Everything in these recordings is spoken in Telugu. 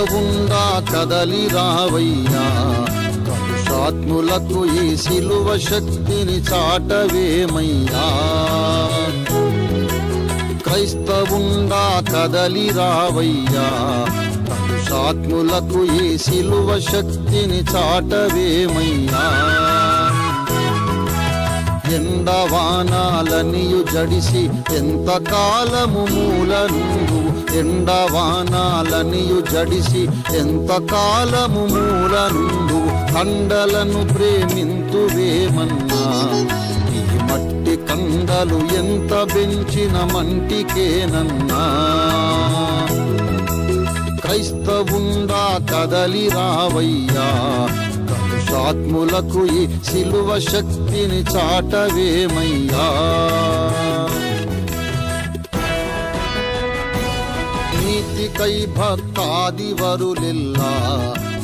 క్రైస్తవుండా కదలి రావయ్యా. కలుషాత్ములకు ఈ శిలువ శక్తిని చాటవేమయ్యా. క్రైస్తవుండా కదలి రావయ్యా. కలుషాత్ములకు ఈ శిలువ శక్తిని చాటవేమయ్యా. ఎండవానాలనియు జడిసి ఎంత కాలము మూలనుండు ఎండవానాలనియు జడిసి ఎంత కాలము మూలనుండు కండలను ప్రేమింతువేమన్నా ఈ మట్టి కండలు ఎంత పెంచిన మంటికేనన్నా. క్రైస్తవుండా కదలి రావయ్యా. కలుషాత్ములకు ఈ శిలువ శక్తిని చాటవేమయ్యా. నీతికై భక్తాది వరులెల్లా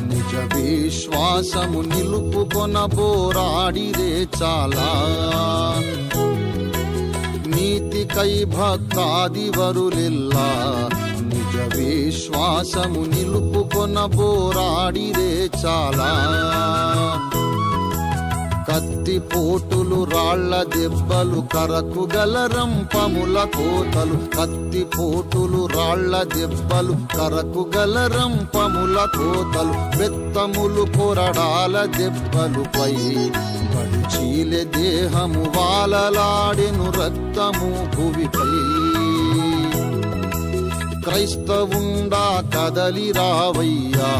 నిజ విశ్వాసము నిలుపుకొన పోరాడిరే చాలా. నీతికై భక్తాది వరులెల్లా నిజ విశ్వాసము నిలుపుకొన పోరాడిరే చాలా. కత్తి పోటులు రాళ్ళ దెబ్బలు కరకు గలరంపముల కోతలు. కత్తి పోటులు రాళ్ళ దెబ్బలు కరకు గలరంపముల కోతలు. బెత్తములు కొరడాల దెబ్బలుపై చీలె దేహము వాలలాడెను రక్తము భువిపై క్రైస్తవుండా కదలి రావయ్యా.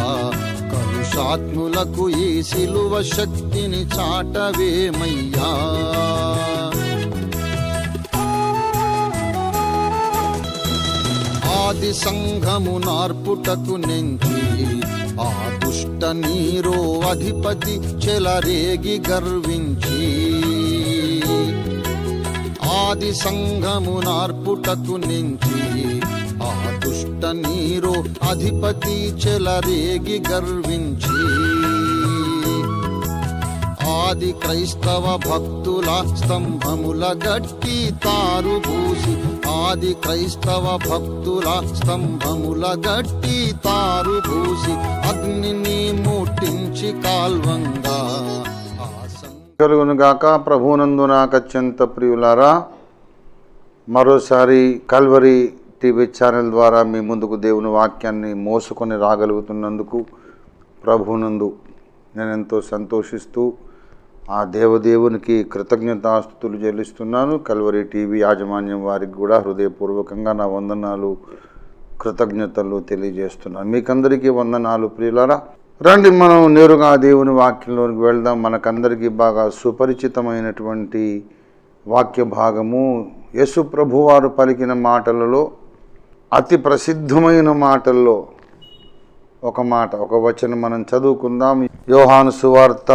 కలుషాత్ములకు ఈ శిలువ శక్తిని చాటవేమయ్యా. ఆది సంఘము నార్పుటకు నెంచి ఆ దుష్ట నీరో అధిపతి చెలరేగి గర్వించి. ఆది సంఘము నార్పుటకు నెంచి ఆ దుష్ట నీరో అధిపతి చెలరేగి గర్వించి. ఆది క్రైస్తవ భక్తుల స్తంభముల గట్టి తారు పూసి. ఆది క్రైస్తవ భక్తుల స్తంభముల గట్టి తారు పూసి. అగ్నిని ముట్టించి కాల్వంగా. కలుగునుగాక గాక ప్రభునందు నాకు అత్యంత ప్రియులారా మరోసారి కల్వరి టీవీ ఛానల్ ద్వారా మీ ముందుకు దేవుని వాక్యాన్ని మోసుకొని రాగలుగుతున్నందుకు ప్రభునందు నేను ఎంతో సంతోషిస్తూ ఆ దేవదేవునికి కృతజ్ఞతాస్తుతులు చెల్లిస్తున్నాను. కల్వరి టీవీ యాజమాన్యం వారికి కూడా హృదయపూర్వకంగా నా వందనాలు కృతజ్ఞతలు తెలియజేస్తున్నాను. మీకందరికీ వందనాలు ప్రియులారా. రండి మనం నేరుగా దేవుని వాక్యంలోనికి వెళ్దాం. మనకందరికీ బాగా సుపరిచితమైనటువంటి వాక్య భాగము యేసు ప్రభువారు పలికిన మాటలలో అతి ప్రసిద్ధమైన మాటల్లో ఒక మాట ఒక వచనం మనం చదువుకుందాం. యోహాను సువార్త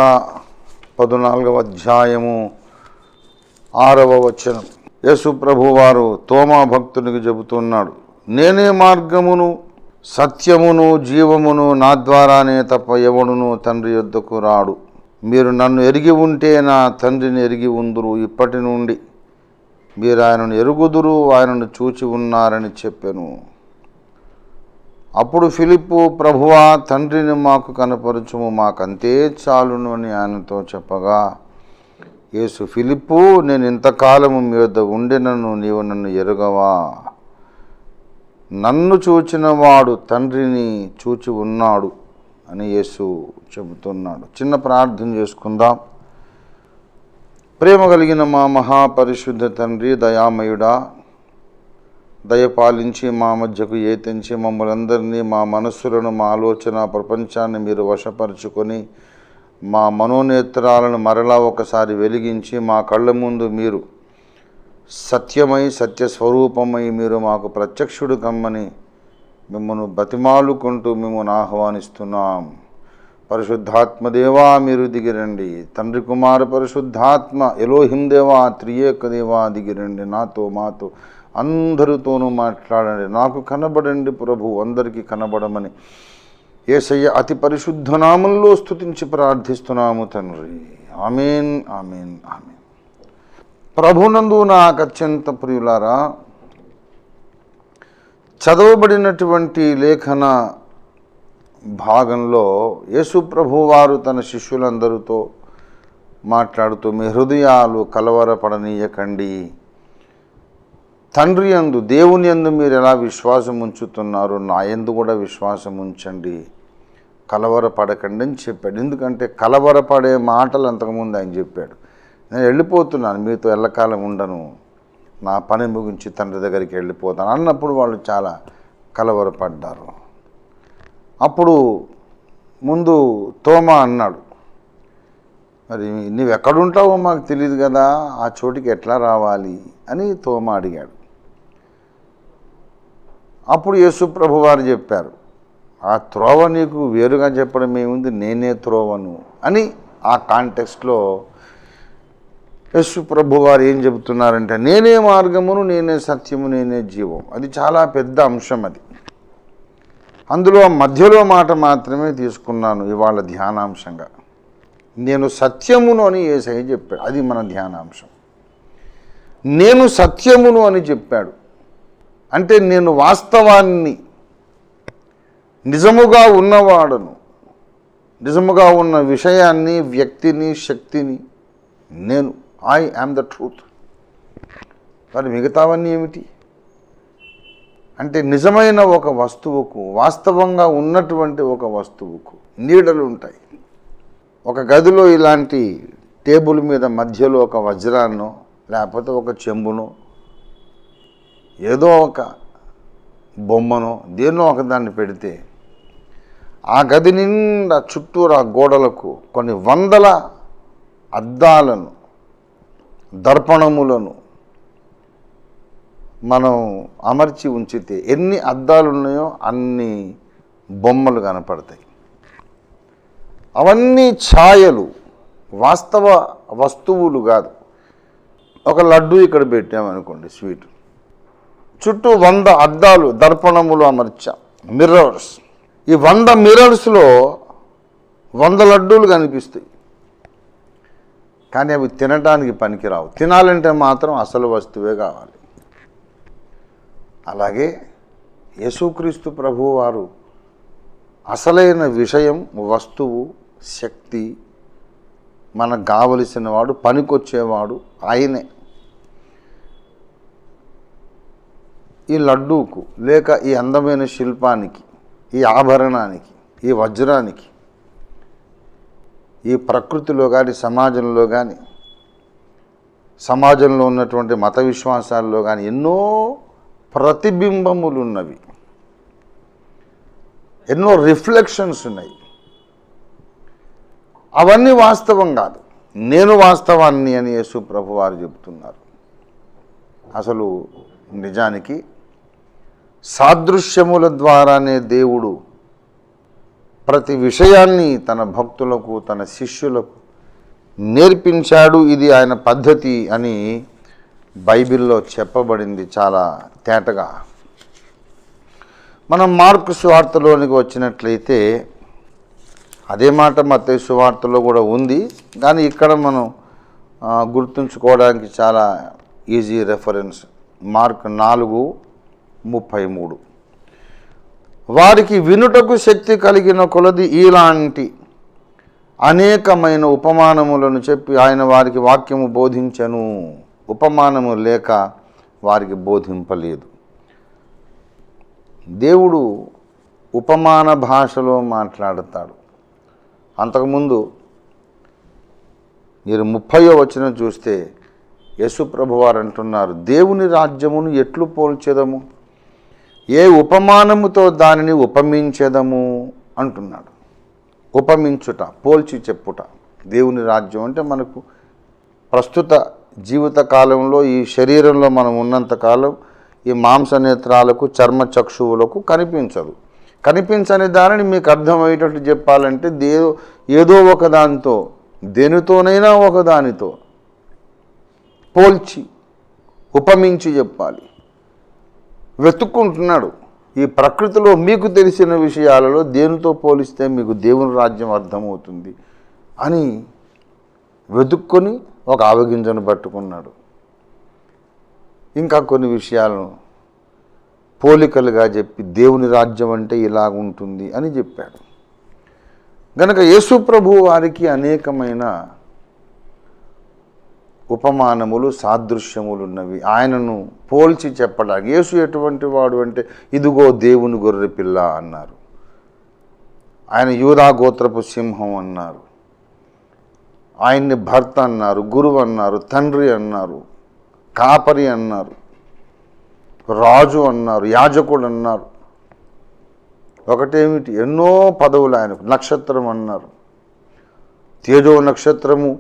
పద్నాలుగవ అధ్యాయము ఆరవ వచనం. యేసు ప్రభువారు తోమా భక్తునికి చెబుతున్నాడు నేనే మార్గమును సత్యమును జీవమును నా ద్వారానే తప్ప ఎవడును తండ్రి యొద్దకు రాడు. మీరు నన్ను ఎరిగి ఉంటే నా తండ్రిని ఎరిగి ఉందురు ఇప్పటి నుండి. మీరు ఆయనను ఎరుగుదురు ఆయనను చూచి ఉన్నారని చెప్పాను. అప్పుడు ఫిలిప్పు ప్రభువా తండ్రిని మాకు కనపరచుము మాకంతే చాలును అని ఆయనతో చెప్పగా యేసు ఫిలిప్పు నేను ఇంతకాలము మీ వద్ద ఉండినను నీవు నన్ను ఎరుగవా? నన్ను చూచిన వాడు తండ్రిని చూచి ఉన్నాడు అని యేసు చెబుతున్నాడు. చిన్న ప్రార్థన చేసుకుందాం. ప్రేమ కలిగిన మా మహాపరిశుద్ధ తండ్రి దయామయుడా దయపాలించి మా మధ్యకు ఏ తెంచి మా మనస్సులను మా ఆలోచన ప్రపంచాన్ని మీరు వశపరుచుకొని మా మనోనేత్రాలను మరలా ఒకసారి వెలిగించి మా కళ్ళ ముందు మీరు సత్యమై సత్య స్వరూపమై మీరు మాకు ప్రత్యక్షుడు కమ్మని మిమ్మల్ని బతిమాలుకుంటూ మిమ్మల్ని ఆహ్వానిస్తున్నాం. పరిశుద్ధాత్మదేవా మీరు దిగిరండి. తండ్రి కుమార పరిశుద్ధాత్మ ఎలోహిం దేవా త్రియేక దేవా దిగిరండి. నాతో మాతో అందరితోనూ మాట్లాడండి. నాకు కనబడండి ప్రభు అందరికీ కనబడమని. ఏసయ్య అతి పరిశుద్ధ నామంలో స్తుతించి ప్రార్థిస్తున్నాము తండ్రి. Amen amen amen. ప్రభునందు నాకు అత్యంత ప్రియులారా చదవబడినటువంటి లేఖన భాగంలో యేసుప్రభు వారు తన శిష్యులందరితో మాట్లాడుతూ మీ హృదయాలు కలవరపడనీయకండి. తండ్రి యందు దేవుని యందు మీరు ఎలా విశ్వాసం ఉంచుతున్నారో నా యందు కూడా విశ్వాసం ఉంచండి. కలవరపడకండి అని చెప్పాడు. ఎందుకంటే కలవరపడే మాటలు అంతకుముందు ఆయన చెప్పాడు. నేను వెళ్ళిపోతున్నాను మీతో ఎల్లకాలం ఉండను. నా పని ముగించి తండ్రి దగ్గరికి వెళ్ళిపోతాను అన్నప్పుడు వాళ్ళు చాలా కలవరపడ్డారు. అప్పుడు ముందు తోమా అన్నాడు. మరి నువ్వు ఎక్కడుంటావో మాకు తెలియదు కదా ఆ చోటికి ఎట్లా రావాలి? అని తోమ అడిగాడు. అప్పుడు యేసుప్రభు వారు చెప్పారు ఆ త్రోవ నీకు వేరుగా చెప్పడం ఏముంది? నేనే త్రోవను. అని ఆ కాంటెక్స్ట్లో యేసు ప్రభు వారు ఏం చెబుతున్నారంటే నేనే మార్గమును నేనే సత్యము నేనే జీవం అది చాలా పెద్ద అంశం అది. అందులో మధ్యలో మాట మాత్రమే తీసుకున్నాను ఇవాళ ధ్యానాంశంగా. నేను సత్యమును అని ఏసై చెప్పాడు. అది మన ధ్యానాంశం. నేను సత్యమును అని చెప్పాడు. అంటే నేను వాస్తవాన్ని నిజముగా ఉన్నవాడను. నిజముగా ఉన్న విషయాన్ని వ్యక్తిని శక్తిని నేను. ఐ యామ్ ద ట్రూత్ మరి మిగతావన్నీ ఏమిటి? అంటే నిజమైన ఒక వస్తువుకు వాస్తవంగా ఉన్నటువంటి ఒక వస్తువుకు నీడలు ఉంటాయి. ఒక గదిలో ఇలాంటి టేబుల్ మీద మధ్యలో ఒక వజ్రాన్నో లేకపోతే ఒక చెంబునో ఏదో ఒక బొమ్మనో దేన్నో ఒకదాన్ని పెడితే ఆ గది నిండా చుట్టూరా గోడలకు కొన్ని వందల అద్దాలను దర్పణములను మనం అమర్చి ఉంచితే ఎన్ని అద్దాలు ఉన్నాయో అన్ని బొమ్మలు కనపడతాయి. అవన్నీ ఛాయలు వాస్తవ వస్తువులు కాదు. ఒక లడ్డు ఇక్కడ పెట్టామనుకోండి స్వీట్. చుట్టూ వంద అద్దాలు దర్పణములు అమర్చాం మిర్రర్స్ ఈ వంద మిర్రర్స్లో వంద లడ్డూలు కనిపిస్తాయి. కానీ అవి తినడానికి పనికిరావు. తినాలంటే మాత్రం అసలు వస్తువే కావాలి. అలాగే యేసుక్రీస్తు ప్రభువారు వారు అసలైన విషయం వస్తువు శక్తి మనకు కావలసిన వాడు పనికొచ్చేవాడు ఆయనే. ఈ లడ్డూకు లేక ఈ అందమైన శిల్పానికి ఈ ఆభరణానికి ఈ వజ్రానికి ఈ ప్రకృతిలో కానీ సమాజంలో కానీ సమాజంలో ఉన్నటువంటి మత విశ్వాసాల్లో కానీ ఎన్నో ప్రతిబింబములు ఉన్నవి ఎన్నో రిఫ్లెక్షన్స్ ఉన్నాయి. అవన్నీ వాస్తవం కాదు. నేను వాస్తవాన్ని అని యేసు ప్రభు వారు చెప్తున్నారు అసలు నిజానికి సాదృశ్యముల ద్వారానే దేవుడు ప్రతి విషయాన్ని తన భక్తులకు తన శిష్యులకు నేర్పించాడు. ఇది ఆయన పద్ధతి అని బైబిల్లో చెప్పబడింది చాలా తేటగా. మనం మార్కు సువార్తలోనికి వచ్చినట్లయితే అదే మాట మత సువార్తలో కూడా ఉంది. కానీ ఇక్కడ మనం గుర్తుంచుకోవడానికి చాలా ఈజీ రెఫరెన్స్. మార్క్ నాలుగు ముప్పై మూడు. వారికి వినుటకు శక్తి కలిగిన కొలది ఇలాంటి అనేకమైన ఉపమానములను చెప్పి ఆయన వారికి వాక్యము బోధించను. ఉపమానము లేక వారికి బోధింపలేదు. దేవుడు ఉపమాన భాషలో మాట్లాడతాడు. అంతకుముందు మీరు ముప్పయో వచ్చిన చూస్తే యేసుప్రభు వారు అంటున్నారు దేవుని రాజ్యమును ఎట్లు పోల్చేదము? ఏ ఉపమానముతో దానిని ఉపమించేదము? అంటున్నాడు. ఉపమించుట పోల్చి చెప్పుట. దేవుని రాజ్యం అంటే మనకు ప్రస్తుత జీవిత కాలంలో ఈ శరీరంలో మనం ఉన్నంతకాలం ఈ మాంస నేత్రాలకు చర్మ చక్షువులకు కనిపించదు. కనిపించని దానిని మీకు అర్థమయ్యేటట్టు చెప్పాలంటే దే ఏదో ఒక దానితో దేనితోనైనా ఒక దానితో పోల్చి ఉపమించి చెప్పాలి. వెతుక్కుంటున్నాడు. ఈ ప్రకృతిలో మీకు తెలిసిన విషయాలలో దేనితో పోలిస్తే మీకు దేవుని రాజ్యం అర్థమవుతుంది అని వెతుక్కొని ఒక ఆవగింజను పట్టుకున్నాడు. ఇంకా కొన్ని విషయాలను పోలికలుగా చెప్పి దేవుని రాజ్యం అంటే ఇలా ఉంటుంది అని చెప్పాడు. గనక యేసుప్రభు వారికి అనేకమైన ఉపమానములు సాదృశ్యములు ఉన్నవి. ఆయనను పోల్చి చెప్పడానికి యేసు ఎటువంటి వాడు అంటే ఇదిగో దేవుని గొర్రె పిల్ల అన్నారు. ఆయన యూరా గోత్రపు సింహం అన్నారు. ఆయన్ని భర్త అన్నారు గురువు అన్నారు తండ్రి అన్నారు కాపరి అన్నారు రాజు అన్నారు యాజకుడు అన్నారు. ఒకటేమిటి? ఎన్నో పదవులు ఆయనకు నక్షత్రం అన్నారు. తేజో నక్షత్రము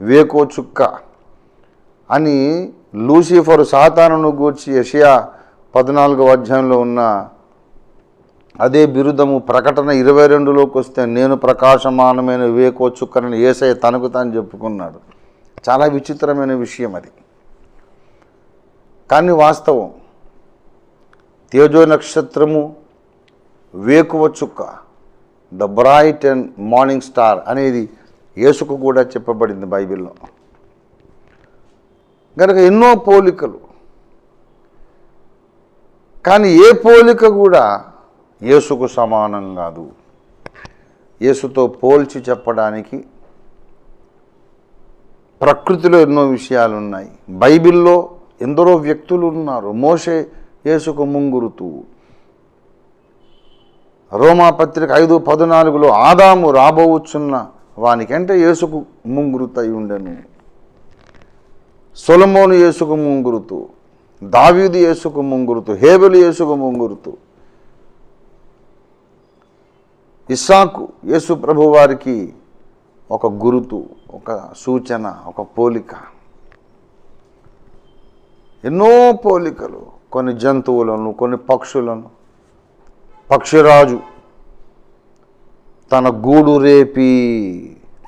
వేకో చుక్క అని లూసిఫర్ సాతానును గూర్చి యషియా పద్నాలుగో అధ్యాయంలో ఉన్న అదే బిరుదము ప్రకటన ఇరవై రెండులోకి వస్తే నేను ప్రకాశమానమైన వివేకో చుక్కనని ఏసయ్య తనకు తాను చెప్పుకున్నాడు. చాలా విచిత్రమైన విషయం అది. కానీ వాస్తవం తేజో నక్షత్రము వేకువ చుక్క the bright and morning star అనేది యేసుకు కూడా చెప్పబడింది బైబిల్లో. కనుక ఎన్నో పోలికలు. కానీ ఏ పోలిక కూడా యేసుకు సమానం కాదు. యేసుతో పోల్చి చెప్పడానికి ప్రకృతిలో ఎన్నో విషయాలు ఉన్నాయి బైబిల్లో ఎందరో వ్యక్తులు ఉన్నారు మోషే యేసుకు ముంగురుతూ. రోమా పత్రిక ఐదు పద్నాలుగులో ఆదాము రాబోవచ్చున్న వానికంటే యేసుకు ముంగురుతై ఉండెను. సొలమోను యేసుకు ముంగురుతూ. దావీదు యేసుకు ముంగురుతూ. హేబెలు యేసుకు ముంగురుతూ. ఇస్సాకు యేసు ప్రభు వారికి ఒక గురుతు ఒక సూచన ఒక పోలిక. ఎన్నో పోలికలు. కొన్ని జంతువులను కొన్ని పక్షులను. పక్షిరాజు తన గూడు రేపి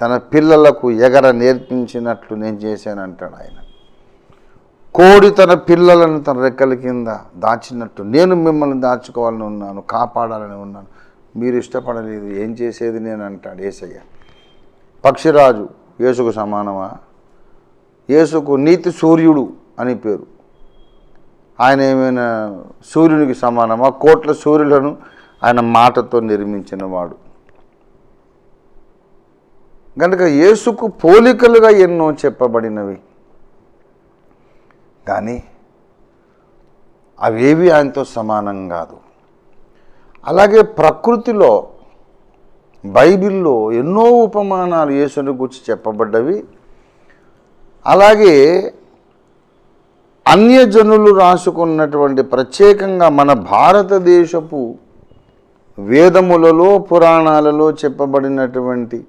తన పిల్లలకు ఎగర నేర్పించినట్లు నేను చేశానంటాడు ఆయన. కోడి తన పిల్లలను తన రెక్కల కింద దాచినట్టు నేను మిమ్మల్ని దాచుకోవాలని ఉన్నాను కాపాడాలని ఉన్నాను. మీరు ఇష్టపడలేదు ఏం చేసేది నేను అంటాడు ఏసయ్య. పక్షిరాజు యేసుకు సమానమా? యేసుకు నీతి సూర్యుడు అని పేరు. ఆయన ఏమైనా సూర్యునికి సమానమా? కోట్ల సూర్యులను ఆయన మాటతో నిర్మించిన వాడు. కనుక యేసుకు పోలికలుగా ఎన్నో చెప్పబడినవి. కానీ అవేవి ఆయనతో సమానం కాదు. అలాగే ప్రకృతిలో బైబిల్లో ఎన్నో ఉపమానాలు యేసుని గురించి చెప్పబడ్డవి. అలాగే అన్యజనులు రాసుకున్నటువంటి ప్రత్యేకంగా మన భారతదేశపు వేదములలో పురాణాలలో చెప్పబడినటువంటి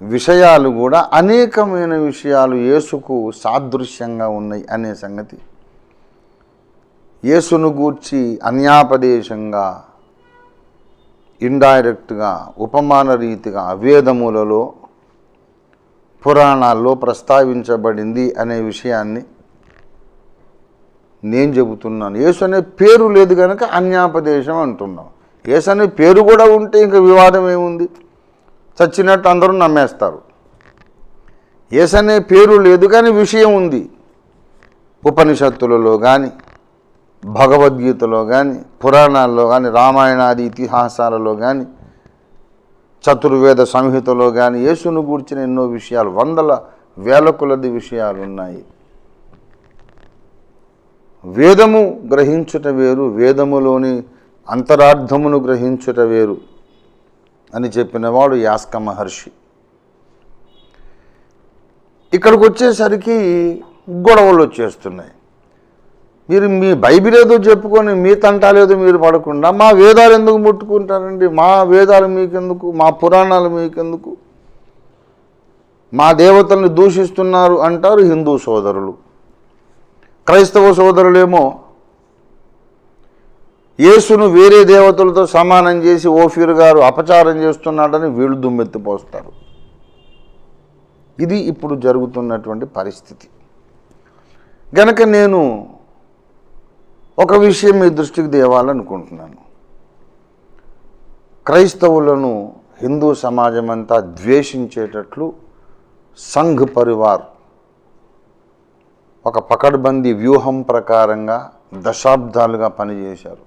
విషయాలు కూడా అనేకమైన విషయాలు యేసుకు సాదృశ్యంగా ఉన్నాయి అనే సంగతి. యేసును గూర్చి అన్యాపదేశంగా ఇండైరెక్ట్గా ఉపమాన రీతిగా వేదములలో పురాణాల్లో ప్రస్తావించబడింది అనే విషయాన్ని నేను చెబుతున్నాను. యేసు అనే పేరు లేదు కనుక అన్యాపదేశం అంటున్నాం. యేసు అనే పేరు కూడా ఉంటే ఇంకా వివాదం ఏముంది? చచ్చినట్టు అందరూ నమ్మేస్తారు. యేసు అనే పేరు లేదు కానీ విషయం ఉంది. ఉపనిషత్తులలో కానీ భగవద్గీతలో కానీ పురాణాల్లో కానీ రామాయణాది ఇతిహాసాలలో కానీ చతుర్వేద సంహితలో కానీ యేసును గూర్చిన ఎన్నో విషయాలు వందల వేల కొలది విషయాలు ఉన్నాయి వేదము గ్రహించుట వేరు వేదములోని అంతరార్థమును గ్రహించుట వేరు అని చెప్పినవాడు యాస్క మహర్షి. ఇక్కడికి వచ్చేసరికి గొడవలు వచ్చేస్తున్నాయి. మీరు మీ బైబిల్ ఏదో చెప్పుకొని మీ తంటాలేదో మీరు పడకుండా మా వేదాలు ఎందుకు ముట్టుకుంటారండి? మా వేదాలు మీకెందుకు? మా పురాణాలు మీకెందుకు? మా దేవతల్ని దూషిస్తున్నారు అంటారు హిందూ సోదరులు. క్రైస్తవ సోదరులేమో యేసును వేరే దేవతలతో సమానం చేసి ఓఫీర్ గారు అపచారం చేస్తున్నాడని వీళ్ళు దుమ్మెత్తిపోస్తారు. ఇది ఇప్పుడు జరుగుతున్నటువంటి పరిస్థితి. గనక నేను ఒక విషయం మీ దృష్టికి తేవాలనుకుంటున్నాను. క్రైస్తవులను హిందూ సమాజం అంతా ద్వేషించేటట్లు సంఘ్ పరివార్ ఒక పకడ్బందీ వ్యూహం ప్రకారంగా దశాబ్దాలుగా పనిచేశారు.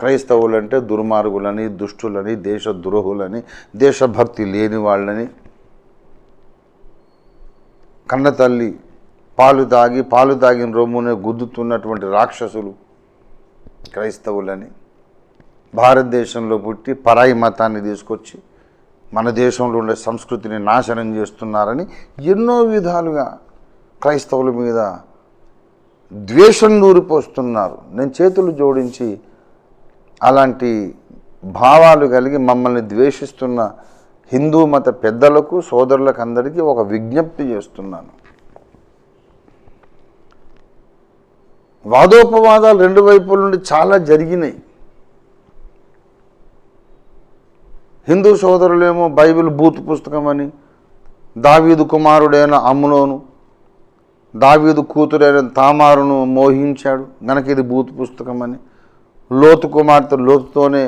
క్రైస్తవులంటే దుర్మార్గులని దుష్టులని దేశద్రోహులని దేశభక్తి లేని వాళ్ళని కన్నతల్లి పాలు తాగి పాలు తాగిన రొమ్మునే గుద్దుతున్నటువంటి రాక్షసులు క్రైస్తవులని భారతదేశంలో పుట్టి పరాయి మతాన్ని తీసుకొచ్చి మన దేశంలో ఉండే సంస్కృతిని నాశనం చేస్తున్నారని ఎన్నో విధాలుగా క్రైస్తవుల మీద ద్వేషం నూరిపోస్తున్నారు. నేను చేతులు జోడించి అలాంటి భావాలు కలిగి మమ్మల్ని ద్వేషిస్తున్న హిందూ మత పెద్దలకు సోదరులకు అందరికీ ఒక విజ్ఞప్తి చేస్తున్నాను. వాదోపవాదాలు రెండు వైపుల నుండి చాలా జరిగినాయి. హిందూ సోదరులేమో బైబిల్ బూత్ పుస్తకం అని దావీదు కుమారుడైన అమ్మునోను దావీదు కూతురైన తామారును మోహించాడు. గనక ఇది బూత్ పుస్తకం అని లోతు కుమార్తె లోతుతోనే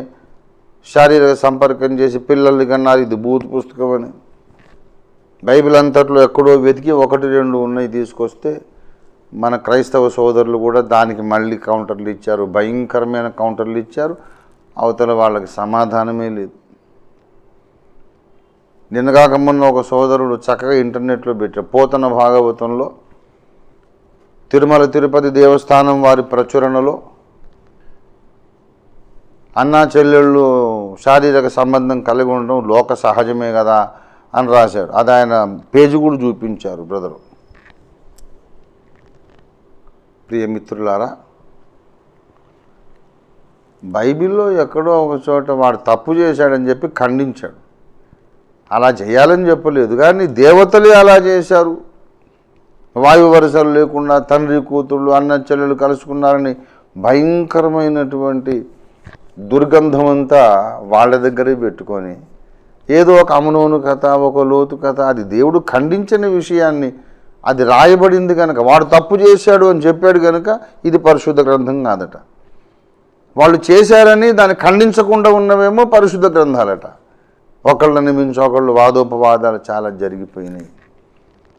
శారీరక సంపర్కం చేసి పిల్లల్ని కన్నారు. ఇది బూత్ పుస్తకం అని బైబిల్ అంతట్లో ఎక్కడో వెతికి ఒకటి రెండు ఉన్నాయి తీసుకొస్తే మన క్రైస్తవ సోదరులు కూడా దానికి మళ్ళీ కౌంటర్లు ఇచ్చారు భయంకరమైన కౌంటర్లు ఇచ్చారు. అవతల వాళ్ళకి సమాధానమే లేదు. నిన్నగాక మొన్న ఒక సోదరుడు చక్కగా ఇంటర్నెట్లో పెట్టారు పోతన భాగవతంలో తిరుమల తిరుపతి దేవస్థానం వారి ప్రచురణలో అన్నా చెల్లెళ్ళు శారీరక సంబంధం కలిగి ఉండడం లోక సహజమే కదా అని రాశాడు. అది ఆయన పేజీ కూడా చూపించారు బ్రదరు. ప్రియమిత్రులారా బైబిల్లో ఎక్కడో ఒక చోట వాడు తప్పు చేశాడని చెప్పి ఖండించాడు. అలా చేయాలని చెప్పలేదు కానీ దేవతలే అలా చేశారు. వాయు వరుసలు లేకుండా తండ్రి కూతుళ్ళు అన్న చెల్లెలు కలుసుకున్నారని భయంకరమైనటువంటి దుర్గంధం అంతా వాళ్ళ దగ్గరే పెట్టుకొని ఏదో ఒక అమనోను కథ ఒక లోతు కథ అది దేవుడు ఖండించని విషయాన్ని అది రాయబడింది కనుక వాడు తప్పు చేశాడు అని చెప్పాడు కనుక ఇది పరిశుద్ధ గ్రంథం కాదట. వాళ్ళు చేశారని దాన్ని ఖండించకుండా ఉన్నవేమో పరిశుద్ధ గ్రంథాలట. ఒకళ్ళని మించి ఒకళ్ళు వాదోపవాదాలు చాలా జరిగిపోయినాయి.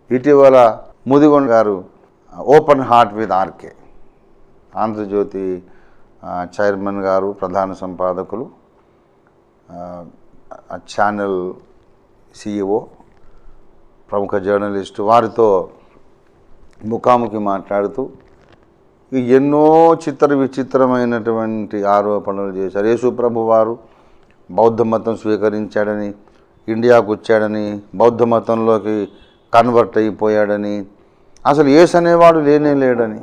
ఇటీవల ముదిగొండ గారు open heart with RK Andhrajyothy chairman గారు ప్రధాన సంపాదకులు ఛానల్ సిఇఓ ప్రముఖ జర్నలిస్టు వారితో ముఖాముఖి మాట్లాడుతూ ఎన్నో చిత్ర విచిత్రమైనటువంటి ఆరోపణలు చేశారు. యేసుప్రభు వారు బౌద్ధ మతం స్వీకరించాడని ఇండియాకు వచ్చాడని బౌద్ధ మతంలోకి కన్వర్ట్ అయిపోయాడని అసలు ఏస్ అనేవాడు లేనే లేడని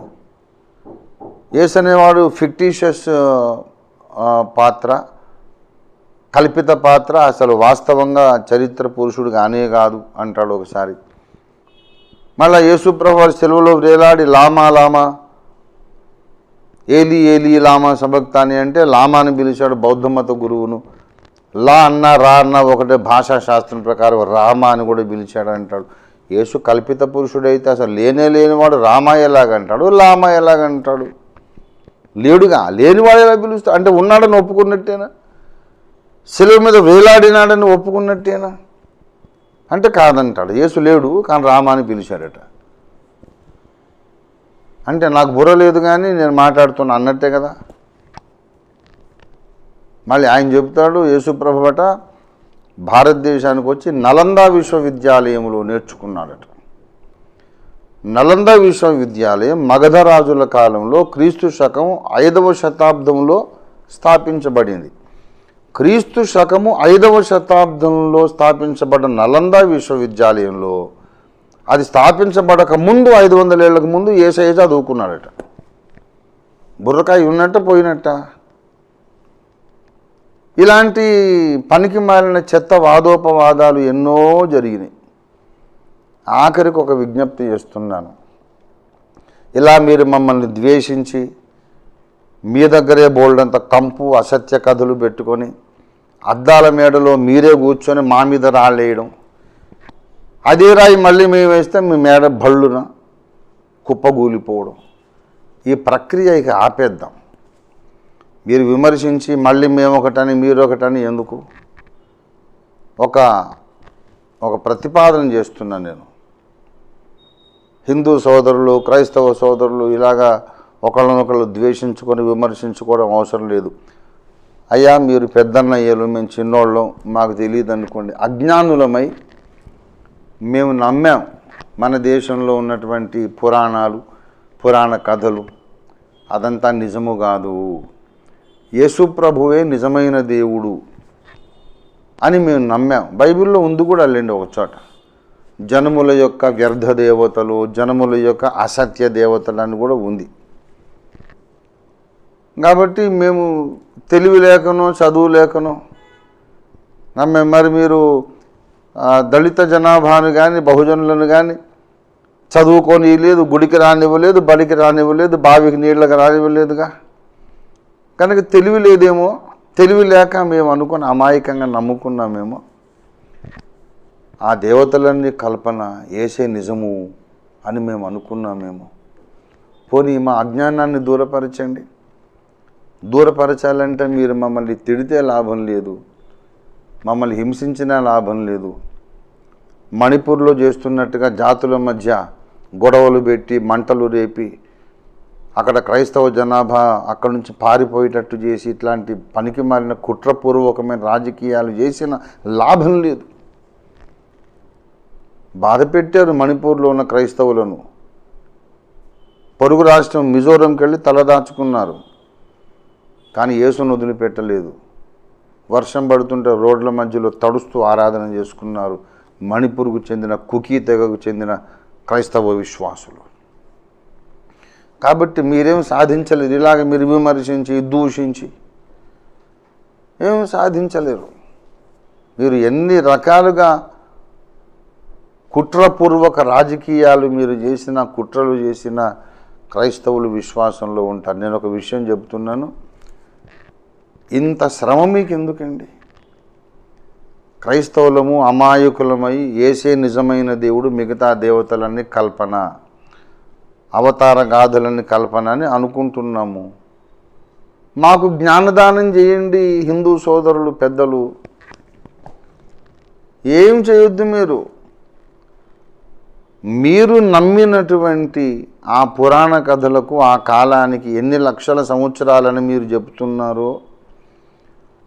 ఏస్ అనేవాడు ఫిక్టీషియస్ పాత్ర కల్పిత పాత్ర అసలు వాస్తవంగా చరిత్ర పురుషుడు కానే కాదు అంటాడు ఒకసారి. మళ్ళా యేసుప్రభు సెలవులో వేలాడి లామా లామా ఏలి ఏలి లామా సబక్తాని అంటే లామాని పిలిచాడు బౌద్ధ మత గురువును. లా అన్న రా అన్న ఒకటే భాషా శాస్త్రం ప్రకారం రామ అని కూడా పిలిచాడు అంటాడు. యేసు కల్పిత పురుషుడైతే అసలు లేనే లేనివాడు రామ ఎలాగంటాడు లామ ఎలాగంటాడు? లేడుగా లేనివాడు ఎలా పిలుస్తాడు? అంటే ఉన్నాడని ఒప్పుకున్నట్టేనా? సెలవు మీద వేలాడినాడని ఒప్పుకున్నట్టేనా? అంటే కాదంటాడు. యేసు లేడు కానీ రామాని పిలిచాడట. అంటే నాకు బుర్ర లేదు కానీ నేను మాట్లాడుతున్నా అన్నట్టే కదా. మళ్ళీ ఆయన చెప్తాడు యేసుప్రభువట భారతదేశానికి వచ్చి నలంద విశ్వవిద్యాలయంలో నేర్చుకున్నాడట. నలంద విశ్వవిద్యాలయం మగధ రాజుల కాలంలో క్రీస్తు శకం ఐదవ శతాబ్దంలో స్థాపించబడింది. క్రీస్తు శకము ఐదవ శతాబ్దంలో స్థాపించబడిన నలంద విశ్వవిద్యాలయంలో అది స్థాపించబడక ముందు ఐదు వందల ఏళ్ళకు ముందు ఏసఐ చదువుకున్నాడట. బుర్రకాయ ఉన్నట్ట పోయినట్ట. ఇలాంటి పనికి మాలిన చెత్త వాదోపవాదాలు ఎన్నో జరిగినాయి. ఆఖరికి ఒక విజ్ఞప్తి చేస్తున్నాను. ఇలా మీరు మమ్మల్ని ద్వేషించి మీ దగ్గరే బోల్డంత కంపు అసత్య కథలు పెట్టుకొని అద్దాల మేడలో మీరే కూర్చొని మా మీద రాళ్ళేయడం. అదే రాయి మళ్ళీ మేము వేస్తే మీ మేడ బళ్ళున కుప్పగూలిపోవడం. ఈ ప్రక్రియ ఇక ఆపేద్దాం. మీరు విమర్శించి మళ్ళీ మేము ఒకటని మీరు ఒకటని ఎందుకు? ఒక ఒక ప్రతిపాదన చేస్తున్నాను నేను. హిందూ సోదరులు క్రైస్తవ సోదరులు ఇలాగా ఒకళ్ళనొకళ్ళు ద్వేషించుకొని విమర్శించుకోవడం అవసరం లేదు. అయ్యా మీరు పెద్దన్నయ్యలు మేము చిన్నోళ్ళం మాకు తెలియదు అనుకోండి. అజ్ఞానులమై మేము నమ్మాం మన దేశంలో ఉన్నటువంటి పురాణాలు పురాణ కథలు. అదంతా నిజము కాదు. యేసు ప్రభువే నిజమైన దేవుడు అని మేము నమ్మాం. బైబిల్లో ఉంది కూడా లేండి ఒక చోట. జనముల యొక్క వ్యర్థ దేవతలు జనముల యొక్క అసత్య దేవతలు అని కూడా ఉంది. కాబట్టి మేము తెలివి లేకనో చదువు లేకనో నమ్మే మరి మీరు దళిత జనాభాను కానీ బహుజనులను కానీ చదువుకొని లేదు గుడికి రానివ్వలేదు బడికి రానివ్వలేదు బావికి నీళ్ళకి రానివ్వలేదుగా. కనుక తెలివి లేదేమో తెలివి లేక మేము అనుకుని అమాయకంగా నమ్ముకున్నామేమో ఆ దేవతలన్నీ కల్పన ఏసే నిజము అని మేము అనుకున్నామేమో పోనీ మా అజ్ఞానాన్ని దూరపరచండి. దూరపరచాలంటే మీరు మమ్మల్ని తిడితే లాభం లేదు. మమ్మల్ని హింసించినా లాభం లేదు. మణిపూర్లో చేస్తున్నట్టుగా జాతుల మధ్య గొడవలు పెట్టి మంటలు రేపి అక్కడ క్రైస్తవ జనాభా అక్కడ నుంచి పారిపోయేటట్టు చేసి ఇట్లాంటి పనికి మారిన కుట్రపూర్వకమైన రాజకీయాలు చేసిన లాభం లేదు. బాధ పెట్టారు మణిపూర్లో ఉన్న క్రైస్తవులను. పొరుగు రాష్ట్రం మిజోరంకి వెళ్ళి తలదాచుకున్నారు. కానీ యేసును వదిలిపెట్టలేదు. వర్షం పడుతుంటే రోడ్ల మధ్యలో తడుస్తూ ఆరాధన చేసుకున్నారు. మణిపూర్కు చెందిన కుకీ తెగకు చెందిన క్రైస్తవ విశ్వాసులు. కాబట్టి మీరేం సాధించలేరు. ఇలాగ మీరు విమర్శించి దూషించి ఏం సాధించలేరు. మీరు ఎన్ని రకాలుగా కుట్రపూర్వక రాజకీయాలు మీరు చేసిన కుట్రలు చేసిన క్రైస్తవులు విశ్వాసంలో ఉంటారు. నేను ఒక విషయం చెబుతున్నాను ఇంత శ్రమ మీకు ఎందుకండి క్రైస్తవులము అమాయకులమై ఏసే నిజమైన దేవుడు మిగతా దేవతలన్నీ కల్పన అవతార గాథలన్నీ కల్పన అని అనుకుంటున్నాము. మాకు జ్ఞానదానం చేయండి హిందూ సోదరులు పెద్దలు. ఏం చేయొద్దు మీరు? మీరు నమ్మినటువంటి ఆ పురాణ కథలకు ఆ కాలానికి ఎన్ని లక్షల సంవత్సరాలని మీరు చెబుతున్నారో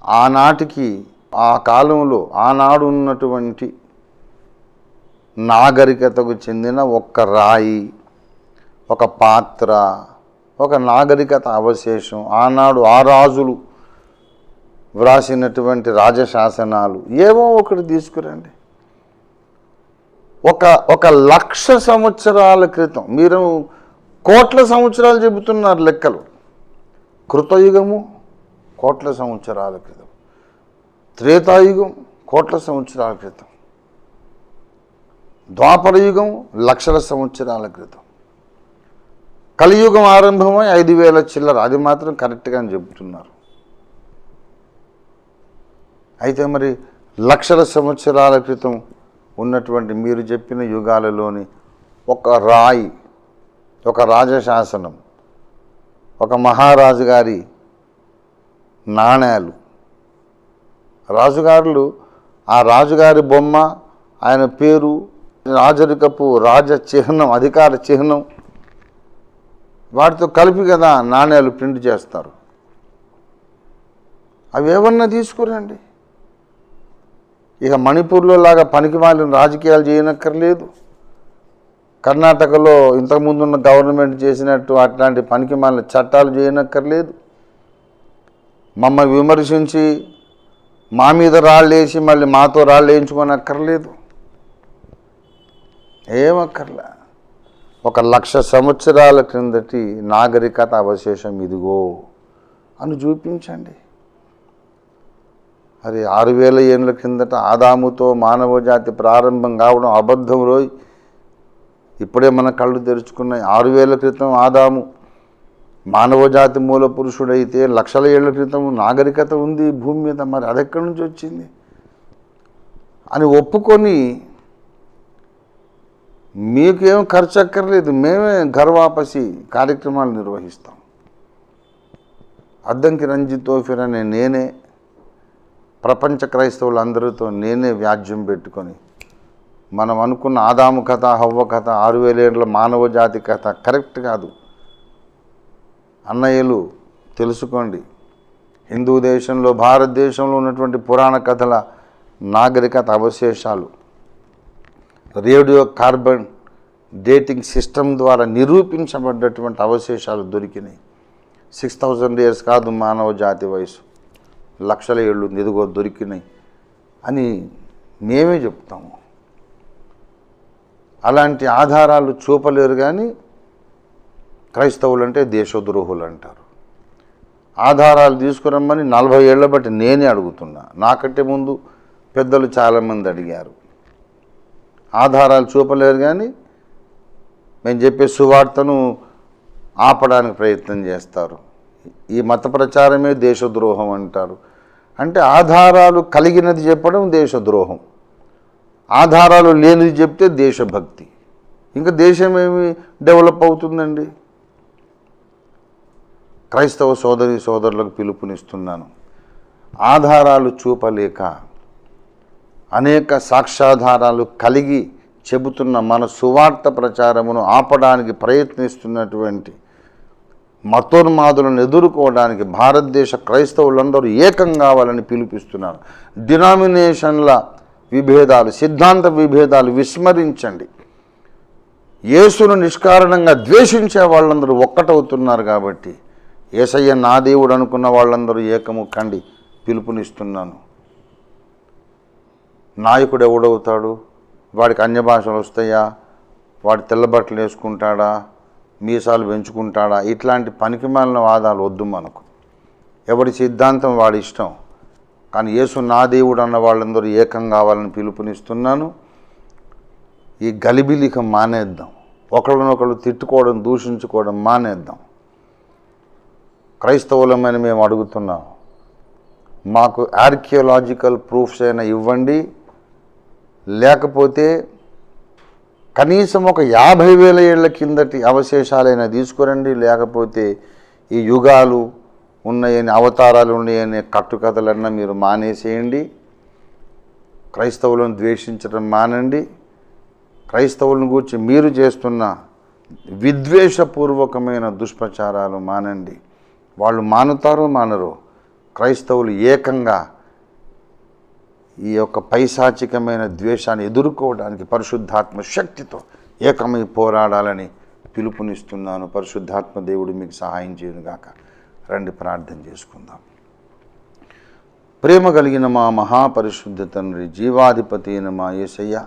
ఆనాటికి ఆ కాలంలో ఆనాడు ఉన్నటువంటి నాగరికతకు చెందిన ఒక్క రాయి ఒక పాత్ర ఒక నాగరికత అవశేషం ఆనాడు ఆ రాజులు వ్రాసినటువంటి రాజశాసనాలు ఏవో ఒకటి తీసుకురండి. ఒక ఒక లక్ష సంవత్సరాల క్రితం మీరు కోట్ల సంవత్సరాలు చెబుతున్నారు లెక్కలు. కృతయుగము కోట్ల సంవత్సరాల క్రితం. త్రేతాయుగం కోట్ల సంవత్సరాల క్రితం. ద్వాపరయుగం లక్షల సంవత్సరాల క్రితం. కలియుగం ఆరంభమై ఐదు వేల చిల్లర అది మాత్రం కరెక్ట్గా అని చెబుతున్నారు. అయితే మరి లక్షల సంవత్సరాల క్రితం ఉన్నటువంటి మీరు చెప్పిన యుగాలలోని ఒక రాయి ఒక రాజశాసనం ఒక మహారాజు గారి నాణేలు. రాజుగారులు ఆ రాజుగారి బొమ్మ ఆయన పేరు రాజరికపు రాజ చిహ్నం అధికార చిహ్నం వాటితో కలిపి కదా నాణేలు ప్రింట్ చేస్తారు. అవి ఏమన్నా తీసుకురండి. ఇక మణిపూర్లో లాగా పనికి మాలిన రాజకీయాలు చేయనక్కర్లేదు. కర్ణాటకలో ఇంతకుముందున్న గవర్నమెంట్ చేసినట్టు అట్లాంటి పనికి మాలిన చట్టాలు చేయనక్కర్లేదు. మమ్మల్ని విమర్శించి మా మీద రాళ్ళు వేసి మళ్ళీ మాతో రాళ్ళు వేయించుకోనక్కర్లేదు ఏమక్కర్లే ఒక లక్ష సంవత్సరాల క్రిందటి నాగరికత అవశేషం ఇదిగో అని చూపించండి. మరి ఆరు వేల ఏళ్ళ కిందట ఆదాముతో మానవ జాతి ప్రారంభం కావడం అబద్ధం రోజు ఇప్పుడే మన కళ్ళు తెరుచుకున్నాయి. ఆరు వేల క్రితం ఆదాము మానవజాతి మూల పురుషుడైతే లక్షల ఏళ్ళ క్రితం నాగరికత ఉంది భూమి మీద మరి అదెక్కడి నుంచి వచ్చింది? అని ఒప్పుకొని మీకేం ఖర్చు అక్కర్లేదు మేమే గర్వాపసి కార్యక్రమాలు నిర్వహిస్తాం. అద్దంకి రంజిత్ తోఫిర్ అనే నేనే ప్రపంచ క్రైస్తవులందరితో నేనే వ్యాజ్యం పెట్టుకొని మనం అనుకున్న ఆదాము కథ హవ్వ కథ ఆరు వేలేళ్ళ మానవ జాతి కథ కరెక్ట్ కాదు. అన్నయ్యలు తెలుసుకోండి. హిందూ దేశంలో భారతదేశంలో ఉన్నటువంటి పురాణ కథల నాగరికత అవశేషాలు. రేడియో కార్బన్ డేటింగ్ సిస్టమ్ ద్వారా నిరూపించబడ్డటువంటి అవశేషాలు దొరికినాయి. సిక్స్ థౌజండ్ ఇయర్స్ కాదు మానవ జాతి వయసు. లక్షల ఏళ్ళు నిదుగో దొరికినాయి అని మేమే చెప్తాము. అలాంటి ఆధారాలు చూపలేరు కానీ క్రైస్తవులు అంటే దేశద్రోహులు అంటారు ఆధారాలు తీసుకురమ్మని నలభై ఏళ్ళ బట్టి నేనే అడుగుతున్నా. నాకంటే ముందు పెద్దలు చాలామంది అడిగారు. ఆధారాలు చూపలేరు కానీ మేము చెప్పే సువార్తను ఆపడానికి ప్రయత్నం చేస్తారు. ఈ మత ప్రచారమే దేశద్రోహం అంటారు. అంటే ఆధారాలు కలిగినది చెప్పడం దేశద్రోహం. ఆధారాలు లేనిది చెప్తే దేశభక్తి. ఇంకా దేశం ఏమి డెవలప్ అవుతుందండి? క్రైస్తవ సోదరి సోదరులకు పిలుపునిస్తున్నాను. ఆధారాలు చూపలేక అనేక సాక్ష్యాధారాలు కలిగి చెబుతున్న మన సువార్త ప్రచారమును ఆపడానికి ప్రయత్నిస్తున్నటువంటి మతోన్మాదులను ఎదుర్కోవడానికి భారతదేశ క్రైస్తవులందరూ ఏకం కావాలని పిలిపిస్తున్నారు. డినామినేషన్ల విభేదాలు సిద్ధాంత విభేదాలు విస్మరించండి. యేసును నిష్కారణంగా ద్వేషించే వాళ్ళందరూ ఒక్కటవుతున్నారు కాబట్టి ఏసయ్య నా దేవుడు అనుకున్న వాళ్ళందరూ ఏకము కండి పిలుపునిస్తున్నాను. నాయకుడు ఎవడవుతాడు? వాడికి అన్య భాషలు వస్తాయా? వాడు తెల్ల బట్టలు వేసుకుంటాడా? మీసాలు పెంచుకుంటాడా? ఇట్లాంటి పనికిమాలిన వాదాలు వద్దు మనకు. ఎవడి సిద్ధాంతం వాడి ఇష్టం. కానీ యేసు నా దేవుడు అన్న వాళ్ళందరూ ఏకం కావాలని పిలుపునిస్తున్నాను. ఈ గలిబిలిక మానేద్దాం. ఒకళ్ళనొకళ్ళు తిట్టుకోవడం దూషించుకోవడం మానేద్దాం. క్రైస్తవులమని మేము అడుగుతున్నాం. మాకు ఆర్కియోలాజికల్ ప్రూఫ్స్ అయినా ఇవ్వండి. లేకపోతే కనీసం ఒక యాభై వేల ఏళ్ళ కిందటి అవశేషాలైనా తీసుకురండి. లేకపోతే ఈ యుగాలు ఉన్నాయని అవతారాలు ఉన్నాయని కట్టుకథలన్నా మీరు మానేసేయండి. క్రైస్తవులను ద్వేషించడం మానండి. క్రైస్తవులను గురించి మీరు చేస్తున్న విద్వేషపూర్వకమైన దుష్ప్రచారాలు మానండి. వాళ్ళు మానుతారు మానరు. క్రైస్తవులు ఏకంగా ఈ యొక్క పైశాచికమైన ద్వేషాన్ని ఎదుర్కోవడానికి పరిశుద్ధాత్మ శక్తితో ఏకమై పోరాడాలని పిలుపునిస్తున్నాను. పరిశుద్ధాత్మ దేవుడు మీకు సహాయం చేయనుగాక. రండి ప్రార్థన చేసుకుందాం. ప్రేమ కలిగిన మా మహాపరిశుద్ధ తండ్రి జీవాధిపతి అయిన మా యేసయ్య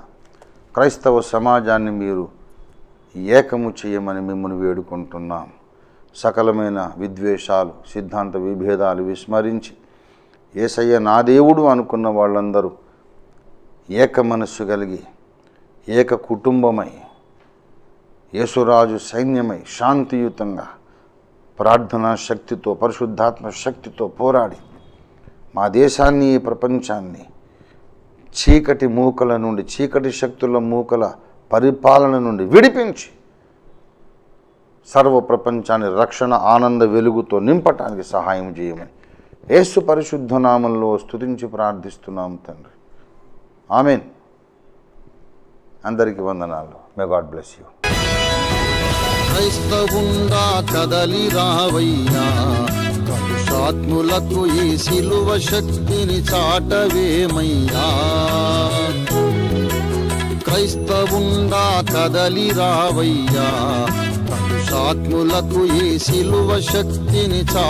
క్రైస్తవ సమాజాన్ని మీరు ఏకము చేయమని మిమ్మల్ని వేడుకుంటున్నాం. సకలమైన విద్వేషాలు సిద్ధాంత విభేదాలు విస్మరించి ఏసయ్య నా దేవుడు అనుకున్న వాళ్ళందరూ ఏక మనస్సు కలిగి ఏక కుటుంబమై యేసురాజు సైన్యమై శాంతియుతంగా ప్రార్థనా శక్తితో పరిశుద్ధాత్మ శక్తితో పోరాడి మా దేశాన్ని ఈ ప్రపంచాన్ని చీకటి మూకల నుండి చీకటి శక్తుల మూకల పరిపాలన నుండి విడిపించి సర్వ ప్రపంచాన్ని రక్షణ ఆనంద వెలుగుతో నింపటానికి సహాయం చేయమని. యేసు పరిశుద్ధ నామంలో స్తుతించి ప్రార్థిస్తున్నాం తండ్రి. ఆమెన్. అందరికీ వందనాలు. మే గాడ్ బ్లెస్ యూ క్రైస్తవుండా కదలి రావయ్యా కలుషాత్ములకు ఈ సిలువ శక్తిని చాటవేమయ్యా క్రైస్తవుండా కదలి రావయ్యా సాత్ములకు ఈ శిలువ శక్తిని చా